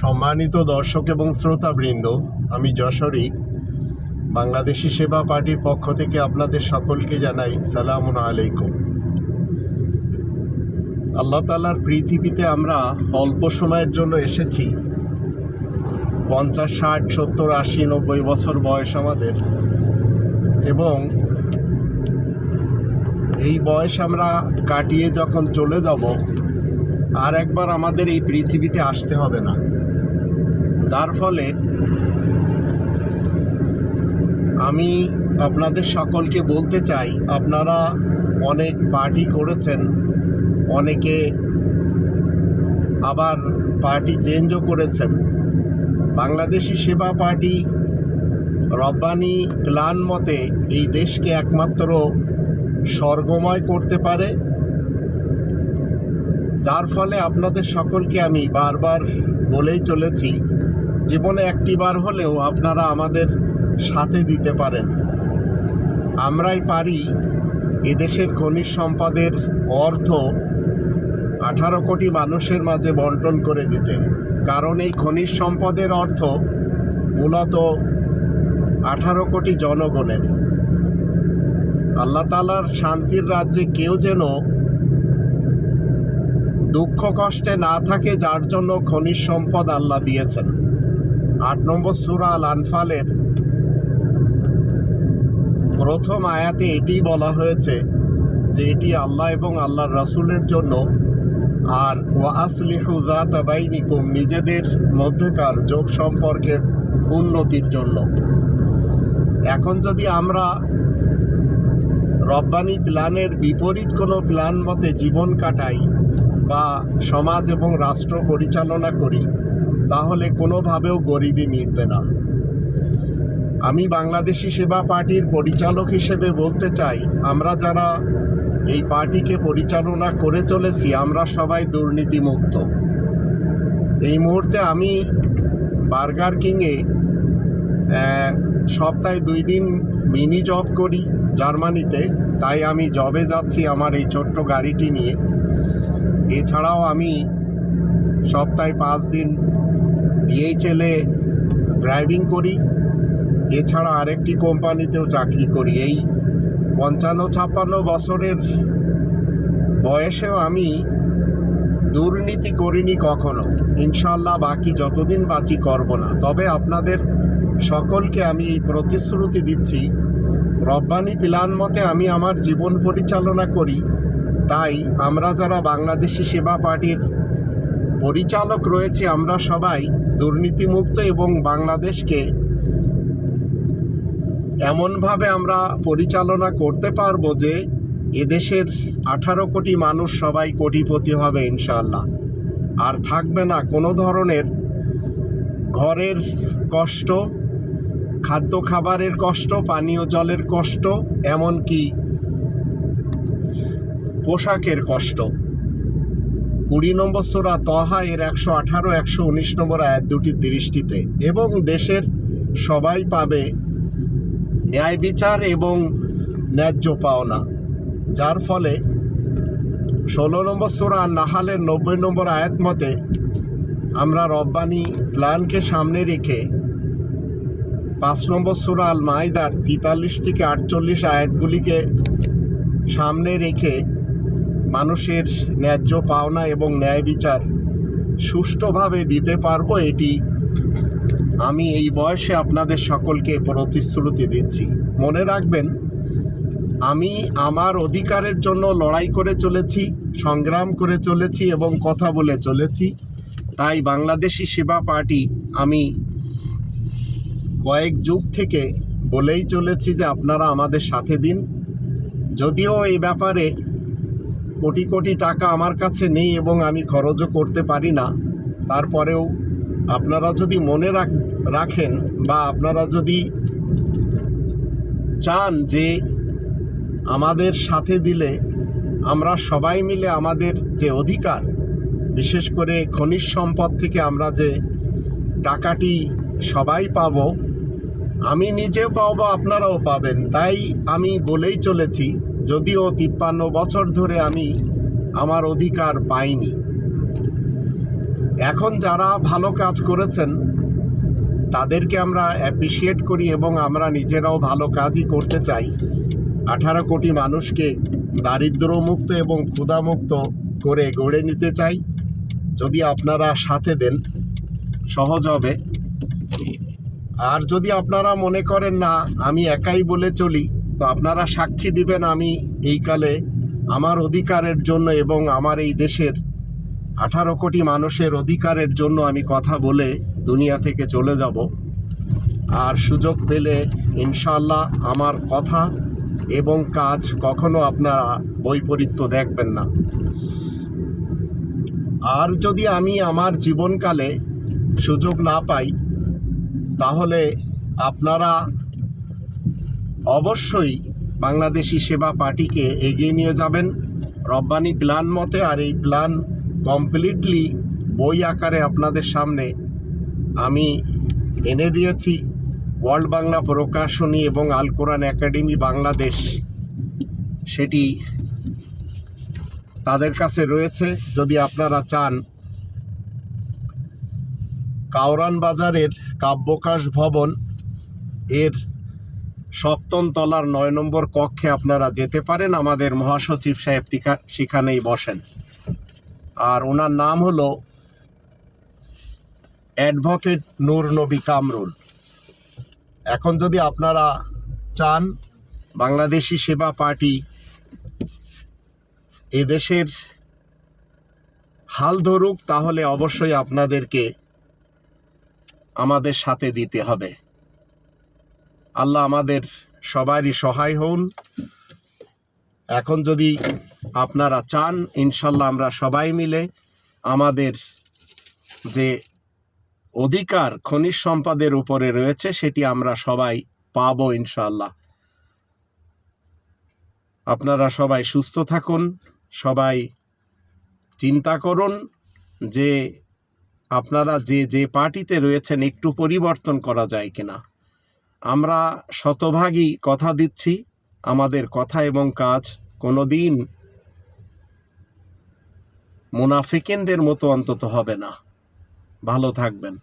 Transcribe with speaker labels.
Speaker 1: সম্মানিত দর্শক এবং শ্রোতাবৃন্দ, আমি যশোরী, বাংলাদেশি সেবা পার্টির পক্ষ থেকে আপনাদের সকলকে জানাই সালাম আলাইকুম। আল্লাহ তালার পৃথিবীতে আমরা অল্প সময়ের জন্য এসেছি। পঞ্চাশ, ষাট, সত্তর, আশি, নব্বই বছর বয়স আমাদের। এবং এই বয়স আমরা কাটিয়ে যখন চলে যাব, আর একবার আমাদের এই পৃথিবীতে আসতে হবে না। যার ফলে আমি আপনাদের সকলকে বলতে চাই, আপনারা অনেক পার্টি করেছেন, অনেকে আবার পার্টি চেঞ্জও করেছেন। বাংলাদেশি সেবা পার্টি রব্বানি প্ল্যান মতে এই দেশকে একমাত্র স্বর্গময় করতে পারে। যার ফলে আপনাদের সকলকে আমি বারবার বলেই চলেছি জীবনে একটিবার হলেও আপনারা আমাদের সাথে দিতে পারেন। আমরাই পারি এদেশের খনিজ সম্পদের অর্থ আঠারো কোটি মানুষের মাঝে বন্টন করে দিতে। কারণ এই খনিজ সম্পদের অর্থ মূলত আঠারো কোটি জনগণের। আল্লাহ তালার শান্তির রাজ্যে কেউ যেন দুঃখ কষ্টে না থাকে, যার জন্য খনিজ সম্পদ আল্লাহ দিয়েছেন। আট নম্বর সুরা আল আনফালের প্রথম আয়াতে এটি বলা হয়েছে যে এটি আল্লাহ এবং আল্লাহর রাসূলের জন্য। আর ওয়াসলিহুজা তাবাইনিকুম নিজেদের মধ্যকার যোগ সম্পর্কের উন্নতির জন্য। এখন যদি আমরা রব্বানি প্ল্যানের বিপরীত কোনো প্ল্যান মতে জীবন কাটাই বা সমাজ এবং রাষ্ট্র পরিচালনা করি তাহলে কোনোভাবেও গরিবই মিটবে না। আমি বাংলাদেশি সেবা পার্টির পরিচালক হিসেবে বলতে চাই, আমরা যারা এই পার্টিকে পরিচালনা করে চলেছি, আমরা সবাই দুর্নীতিমুক্ত। এই মুহূর্তে আমি বার্গার কিংয়ে সপ্তাহে দুই দিন মিনি জব করি জার্মানিতে, তাই আমি জবে যাচ্ছি আমার এই ছোট্ট গাড়িটি নিয়ে। এছাড়াও আমি সপ্তাহে পাঁচ দিন ডিএইচএলে ড্রাইভিং করি। এছাড়া আরেকটি কোম্পানিতেও চাকরি করি। এই পঞ্চান্ন ছাপ্পান্ন বছরের বয়সেও আমি দুর্নীতি করিনি কখনো। ইনশাল্লাহ বাকি যতদিন বাঁচি করব না। তবে আপনাদের সকলকে আমি এই প্রতিশ্রুতি দিচ্ছি, রব্বানি প্ল্যান মতে আমি আমার জীবন পরিচালনা করি। তাই আমরা যারা বাংলাদেশি সেবা পার্টির পরিচালক রয়েছে আমরা সবাই দুর্নীতিমুক্ত এবং বাংলাদেশকে এমনভাবে আমরা পরিচালনা করতে পারব যে এদেশের আঠারো কোটি মানুষ সবাই কোটিপতি হবে ইনশাআল্লাহ। আর থাকবে না কোনো ধরনের ঘরের কষ্ট খাদ্য খাবারের কষ্ট, পানীয় জলের কষ্ট, এমনকি পোশাকের কষ্ট। কুড়ি নম্বর সোরা তহা এর একশো আঠারো, একশো উনিশ নম্বর আয়াত দুটি দৃষ্টিতে এবং দেশের সবাই পাবে ন্যায় বিচার এবং ন্যায্য পাওনা। যার ফলে ষোলো নম্বর সোরা নাহালের নব্বই নম্বর আয়াত মতে আমরা রব্বানি প্ল্যানকে সামনে রেখে পাঁচ নম্বর সুরা আল মাইদার তেতাল্লিশ থেকে আটচল্লিশ আয়াতগুলিকে সামনে রেখে মানুষের ন্যায্য পাওনা এবং ন্যায় বিচার সুষ্ঠুভাবে দিতে পারব এটি আমি এই বয়সে আপনাদের সকলকে প্রতিশ্রুতি দিচ্ছি। মনে রাখবেন, আমি আমার অধিকারের জন্য লড়াই করে চলেছি, সংগ্রাম করে চলেছি এবং কথা বলে চলেছি। তাই বাংলাদেশি সেবা পার্টি আমি কয়েক যুগ থেকে বলেই চলেছি যে আপনারা আমাদের সাথে দিন। যদিও এই ব্যাপারে কোটি কোটি টাকা আমার কাছে নেই এবং আমি খরচও করতে পারি না। তারপরেও আপনারা যদি মনে রাখ, রাখেন বা আপনারা যদি চান যে আমাদের সাথে দিলে আমরা সবাই মিলে আমাদের যে অধিকার, বিশেষ করে খনিজ সম্পদ থেকে আমরা যে টাকাটি সবাই পাব, আমি নিজেও পাবো, আপনারাও পাবেন। তাই আমি বলেই চলেছি যদিও তিপ্পান্ন বছর ধরে আমি আমার অধিকার পাইনি। এখন যারা ভালো কাজ করেছেন, তাদেরকে আমরা অ্যাপ্রিসিয়েট করি এবং আমরা নিজেরাও ভালো কাজই করতে চাই। আঠারো কোটি মানুষকে দারিদ্র্যমুক্ত এবং ক্ষুধামুক্ত করে গড়ে নিতে চাই। যদি আপনারা সাথে দেন, সহজ হবে। আর যদি আপনারা মনে করেন না, আমি একাই বলে চলি তো আপনারা সাক্ষী দিবেন আমি এই কালে আমার অধিকারের জন্য এবং আমার এই দেশের আঠারো কোটি মানুষের অধিকারের জন্য আমি কথা বলে দুনিয়া থেকে চলে যাব। আর সুযোগ পেলে ইনশাল্লাহ আমার কথা এবং কাজ কখনো আপনারা বৈপরীত্য দেখবেন না। আর যদি আমি আমার জীবনকালে সুযোগ না পাই, তাহলে আপনারা অবশ্যই বাংলাদেশি সেবা পার্টিকে এগিয়ে নিয়ে যাবেন। রব্বানি প্ল্যান মতে আর এই প্ল্যান কমপ্লিটলি বই আকারে আপনাদের সামনে আমি এনে দিয়েছি। ওয়ার্ল্ড বাংলা প্রকাশনী এবং আল কোরআন একাডেমি বাংলাদেশ, সেটি তাদের কাছে রয়েছে। যদি আপনারা চান কাউরান বাজারের কাব্যকাশ ভবন, এর সপ্তম তলার নয় নম্বর কক্ষে আপনারা যেতে পারেন। আমাদের মহাসচিব সাহেব সেখানেই বসেন। আর ওনার নাম হলো অ্যাডভোকেট নূর নবী কামরুল। এখন যদি আপনারা চান, বাংলাদেশি সেবা পার্টি এদেশের হাল ধরুক, তাহলে অবশ্যই আপনাদেরকে আমাদের সাথে দিতে হবে। আল্লাহ আমাদের সবারই সহায় হন। এখন যদি আপনারা চান, ইনশাল্লাহ আমরা সবাই মিলে আমাদের যে অধিকার খনিজ সম্পদের উপরে রয়েছে, সেটি আমরা সবাই পাব ইনশাল্লাহ। আপনারা সবাই সুস্থ থাকুন, সবাই চিন্তা করুন যে আপনারা যে যে পার্টিতে রয়েছেন, একটু পরিবর্তন করা যায় কিনা। আমরা শতভাগই কথা দিচ্ছি আমাদের কথা এবং কাজ কোনো দিন মুনাফিকেনদের মতো অন্তত হবে না। ভালো থাকবেন।